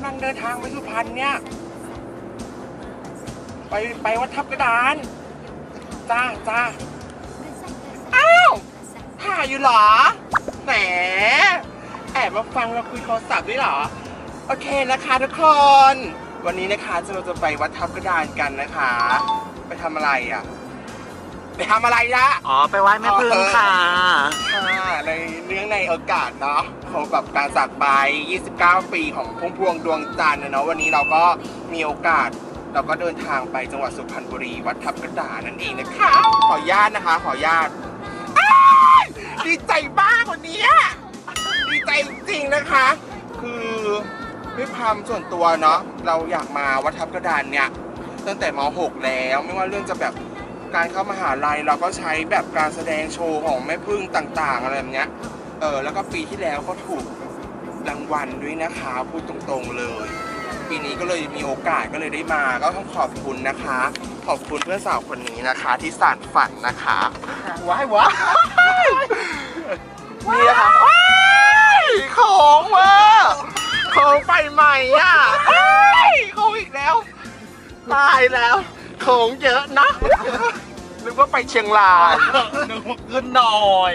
ำลังเดินทางไปสุพรรณเนี่ย ไปไปวัดทับกระดานจ้าจ้าอ้าวถ่ายอยู่เหรอ แหม แอบมาฟังเราคุยโทรศัพท์ด้วยเหรอ โอเคนะคะทุกคน วันนี้นะคะเราจะไปวัดทับกระดานกันนะคะ ไปทำอะไรอะ ไปทำอะไรละอ๋อ ไปไหว้แม่พึ่งค่ะ ค่ะในเนื่องในโอกาสเนาะเขาแบบการจากไป 29 ปีของพุ่มพวงดวงจันทร์นะเนาะวันนี้เราก็มีโอกาส เราก็เดินทางไปจังหวัดสุพรรณบุรีวัดทับกระดานนั่นเองนะคะ ขออนุญาตนะคะ ขออนุญาตอ้ายดีใจมากวันนี้ดีใจจริงๆนะคะ คือด้วยความส่วนตัวเนาะเราอยากมาวัดทับกระดานเนี่ยตั้งแต่ม .6 แล้วไม่ว่าเรื่องจะแบบ การเข้ามหาลัยเราก็ใช้แบบการแสดงโชว์ของแม่พึ่งต่างๆ อะไรแบบเนี้ยเออแล้วก็ปีที่แล้วก็ถูกรางวัลด้วยนะคะพูดตรงๆเลย ปีนี้ก็เลยมีโอกาสก็เลยได้มาก็ต้องขอบคุณนะคะ ขอบคุณเพื่อนสาวคนนี้นะคะ ที่สานฝันนะคะว้ายว้ายนี่นะคะว้ายของมาของไปใหม่อะว้ายของอีกแล้วตายแล้วขอ งเยอะนะ นึกว่าไปเชียงรายนึกว่าขึ้นหน่อย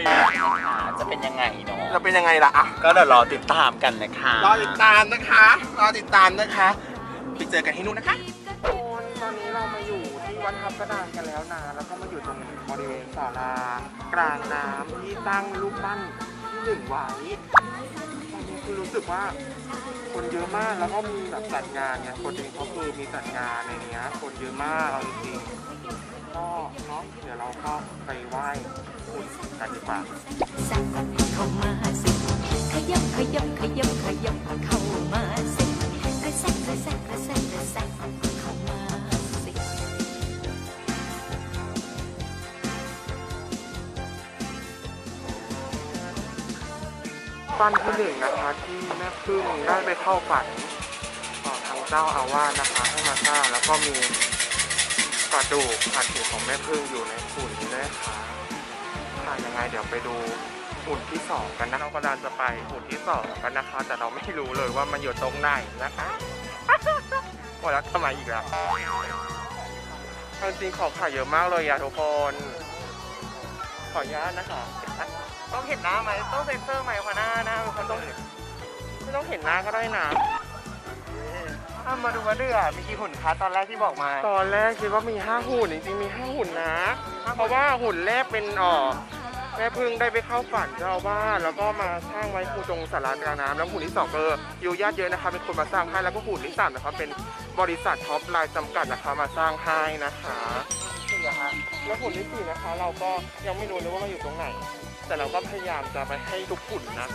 จะเป็นยังไงเนาะเราเป็นยังไงล่ะอะก็เดี๋ยวรอติดตามกันนะคะรอติดตามนะคะรอติดตามนะคะไปเจอกันที่นู่นนะคะตอนนี้เรามาอยู่ที่วัดทับกระดานกันแล้วนะแล้วก็มาอยู่ตรงบริเวณศาลากลางน้ำที่ตั้งรูปปั้นที่หนึ่งไว้ตอนนี้ คือรู้สึกว่าคนเยอะมากแล้วก็มีแบบจัดงานเนี่ยคนเองเขาคือมีจัดงานในเนี้ย คนเยอะมากเอาจริงๆก็เนาะเดี๋ยวเราก็ไปไหว้คุณกันดีกว่าสักเข้ามาสิขยับขยับขยับขยับเข้ามาสิกระแซกกระแซกกระแซกกระแซก ตอนที่หนึ่งนะคะที่แม่พึ่งได้ไปเข้าฝันต่อทางเจ้าอาวาสนะคะให้มาสร้างแล้วก็มีกระดูกอัฐิของแม่พึ่งอยู่ในหุ่นนี้ด้วยค่ะค่ะยังไงเดี๋ยวไปดูหุ่นที่สองกันนะเรากำลังจะไปหุ่นที่สองกันนะคะ แต่เราไม่รู้เลยว่ามันอยู่ตรงไหนนะคะหมดแล้วทำไมอีกล้วเอาจริงของขายเยอะมากเลยอะทุกคนขออนุญาตนะคะ ต้องเห็นหน้าไหมต้องเซ็นเซอร์ไหมขอหน้าหน้ามันต้องเห็นไม่ต้องเห็นหน้าก็ได้นะเอามาดูว่าเดือมีกี่หุ่นคะตอนแรกที่บอกมา ตอนแรกคิดว่ามีห้าหุ่นจริงๆมีห้าหุ่นนะ เพราะว่าหุ่นแรกเป็นอ๋อแม่พึ่งได้ไปเข้าฝันเจ้าอาวาสแล้วก็มาสร้างไว้คูตรงสารากลางน้ำแล้วหุ่นที่สองก็อยู่ญาติเยอะนะคะเป็นคนมาสร้างให้แล้วก็หุ่นที่สามนะคะเป็นบริษัทท็อปไลน์จำกัดนะคะมาสร้างให้นะคะนี่นะฮะ แล้วหุ่นที่สี่นะคะ เราก็ยังไม่รู้เลยว่ามันอยู่ตรงไหน แต่เราก็พยายามจะไปให้ทุกหุ่นนะ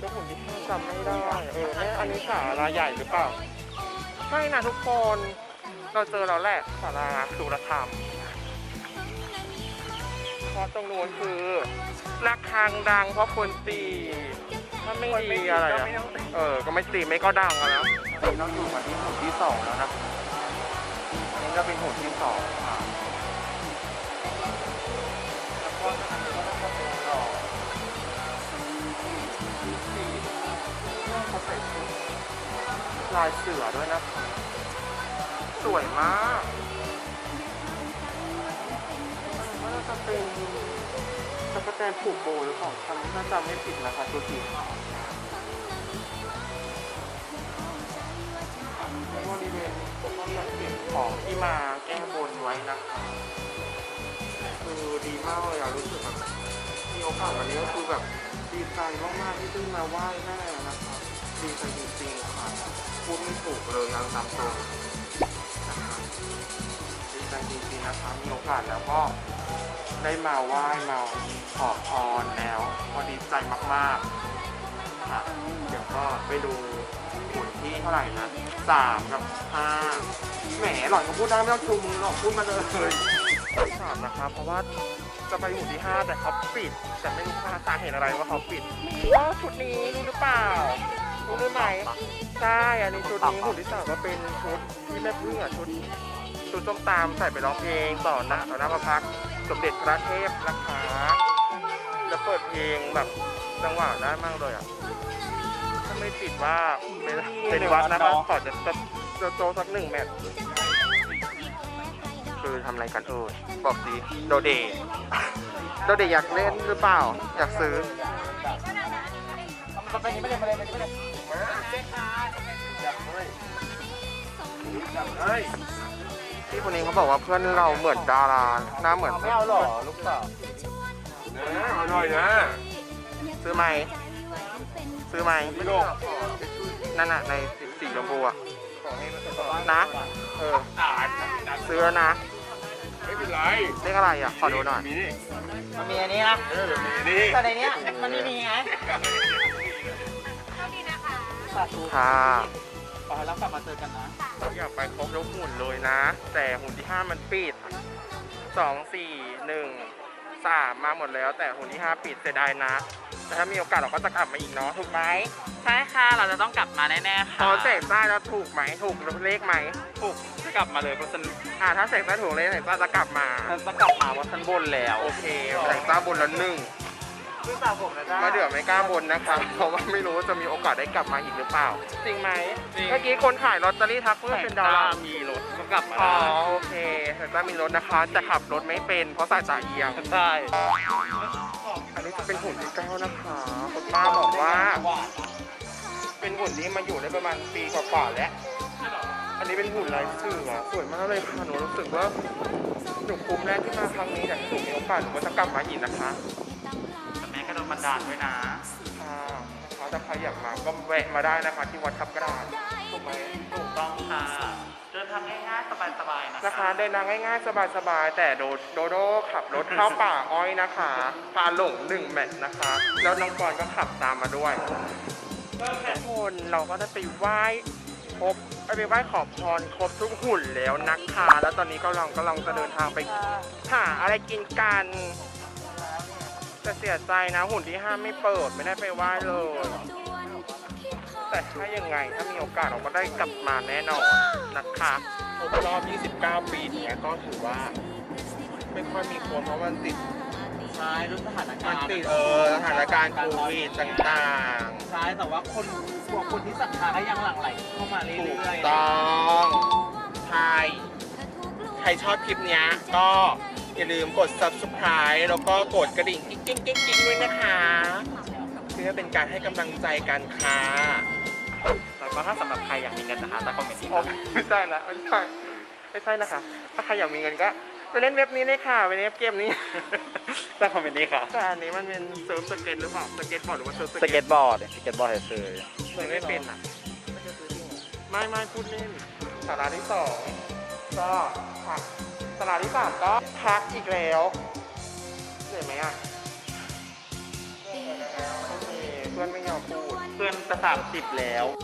แล้วหุ่นที่ห้าจำไม่ได้เออแม่อันนี้สาราใหญ่หรือเปล่าใช่นะทุกคน เราเจอแล้วแหละสาราสุรธรรมเพราะตรงนู้นคือระฆังดังเพราะคนตีถ้าไม่ดีอะไรอะเออ ก็ไม่ตีไม่ก็ดังอะแล้วเราอยู่มาที่หุ่นที่สองแล้วนะนี่ ก็เป็นหุ่นที่สองค่ะแล้วก็อันนี้ก็ต้องเป็นดอกสีเขาใส่ชุดลายเสือด้วยนะคะสวยมากอันนี้ก็จะเป็นตะกแตนผูกโบหรือของฉันถ้าจำไม่ผิดนะคะตัวสีขาว เก็บของที่มาแก้บนไว้นะคะคือดีมากเลยอะรู้สึกแบบมีโอกาสวันนี้ก็คือแบบดีใจมากๆที่ได้มาไหว้แม่นะครับดีใจจริงๆค่ะพูดไม่ถูกเลยยังตามตรงนะคะดีใจจริงๆนะคะมีโอกาสแล้วก็ได้มาไหว้มาขอพรแล้วก็ดีใจมากๆค่ะเดี๋ยวก็ไปดู ที่เท่าไหร่นะสามกับห้าแหมหล่อนก็พูดได้ไม่ต้องชูมือหรอกพูดมาเลยสามนะครับ เพราะว่าจะไปอยู่ที่ห้าแต่เขาปิด แต่ไม่รู้ว่าสาเหตุอะไรว่าเขาปิดว่าชุดนี้รู้หรือเปล่ารู้ด้วยไหมใช่อันนี้ชุดนี้หุ่ที่สามก็เป็นชุดที่แม่พึ่งอะชุดชุดส้มตามใส่ไปร้องเพลงต่อหน้าต่อหน้าพระพักตร์สมเด็จพระเทพนะคะแล้วเปิดเพลงแบบจังหวะได้มากเลยอะ ไม่ติดว่าเป็นเป็นวัดนะคะขอจะจะจะโจสักหนึ่งแมตช์คือทำอะไรกันเออบอกสิโดเดย์โดเดย์อยากเล่นหรือเปล่า อยากซื้อมันเป็นไม่ได้ไม่ได้ไม่ได้พี่คนนี้เขาบอกว่าเพื่อนเราเหมือนดาราหน้าเหมือนไม่เอาหรอลูกสาวอร่อยนะซื้อไหม ซื้อไหมไม่รู้นั่นน่ะในสีสีชมพูอะนะเออซื้อแล้วนะไม่เป็นไรเลขอะไรอะขอดูหน่อยมีนี่มันมีอันนี้นะเออมีนี่แต่ในเนี้ยมันไม่มีไงค่ะขอให้เรากลับมาเจอกันนะเราอยากไปครบยกหุ่นเลยนะ แต่หุ่นที่ห้ามันปิดสองสี่หนึ่งสามมาหมดแล้ว แต่หุ่นที่ห้าปิดเสียดายนะ แต่ถ้ามีโอกาสเราก็จะกลับมาอีกเนาะถูกไหมใช่ค่ะ เราจะต้องกลับมาแน่ๆค่ะตอนเสกได้แล้วถูกไหมถูกเลขไหมถูกจะกลับมาเลยเพราะฉันอ่าถ้าเสกได้ถูกเลขเสกได้จะกลับมาฉันจะกลับมาว่าฉันบนแล้วโอเคเสกได้บนละหนึ่งลูกสาวผมนะจ๊ะมาเดือไม่กล้าบนนะครับเพราะว่าไม่รู้ว่าจะมีโอกาสได้กลับมาอีกหรือเปล่า จริงไหมจริงเมื่อกี้คนขายลอตเตอรี่ทักเพื่อเป็นดารามีรถก็กลับมาอ๋อโอเคแต่จะมีรถนะคะจะขับรถไม่เป็นเพราะสายตาเอียงใช่อันนี้จะเป็นหุ่น ป้าบอกว่า เป็นหุ่นที่มาอยู่ได้ประมาณปีกว่าๆแล้ว อันนี้เป็นหุ่นลายเสือสวยมากเลยค่ะหนูรู้สึกว่าหนูคุ้มแรกที่มาครั้งนี้อยากให้หนูมีโอกาสหนูก็จะกลับมาอีกนะคะแต่แม่ก็โดนบันดาลด้วยนะค่ะ นะคะถ้าใครอยากมาก็แวะมาได้นะคะ ที่วัดทับกระดานถูกไหมถูกต้องค่ะเดินทางง่ายๆสบายๆนะนะคะเดินทางง่ายๆสบายๆแต่โดโดโดขับรถเข้าป่าอ้อยนะคะพาหลงหนึ่งแมตช์นะคะ แล้วน้องกรก็ขับตามมาด้วยทุกคนเราก็ได้ไปไหว้ครบไปไหว้ขอพรครบทุกหุ่นแล้วนะคะ แล้วตอนนี้ก็ลองก็ลองจะเดินทางไปหาอะไรกินกัน แต่เสียใจนะหุ่นที่ห้าไม่เปิดไม่ได้ไปไหว้เลย แต่ถ้ายังไงถ้ามีโอกาสเราก็ได้กลับมาแน่นอนนะคะครบรอบ 29 ปีเนี้ยก็ถือว่า ไม่ค่อยมีคนเพราะมันติดใช่ด้วยสถานมัการนณ์ติดเออสถานการณ์โควิดต่างใช่แต่ว่าคนพวกคนที่ศรัทธาก็ยังหลั่งไหลเข้ามาๆเรื่ถูกอยๆต้องใช่ใครชอบคลิปเนี้ยก็ อย่าลืมกด subscribe แล้วก็กดกระดิ่งกิ๊งกิ๊งกิ๊งกิ๊งด้วยนะคะเพื่อเป็นการให้กำลังใจกันค่ะแล้วก็ถ้าสำหรับใครอยากมีเงินนะคะจะคอมเมนต์ที่โอ้ไม่ใช่ละไม่ใช่ไม่ใช่นะคะ ถ้าใครอยากมีเงินก็ไปเล่นเว็บนี้เลยค่ะไปเล่นเกมนี้จะคอมเมนต์นี้ค่ะแต่อันนี้มันเป็นเซิร์ฟสเก็ตหรือเปล่าสเก็ตบอร์ดหรือว่าเซิร์ฟสสเก็เก็ตตบอร์ดสเก็ตบอร์ดเฉยมันไม่เป็นอะไม่ไม่พูดเล่นสาระที่สองก็พัก สาระที่สามก็พักอีกแล้วเหนื่อยไหมอะโอเคเพื่อนไม่ยอมพูด เพื่อนจะสามสิบแล้ว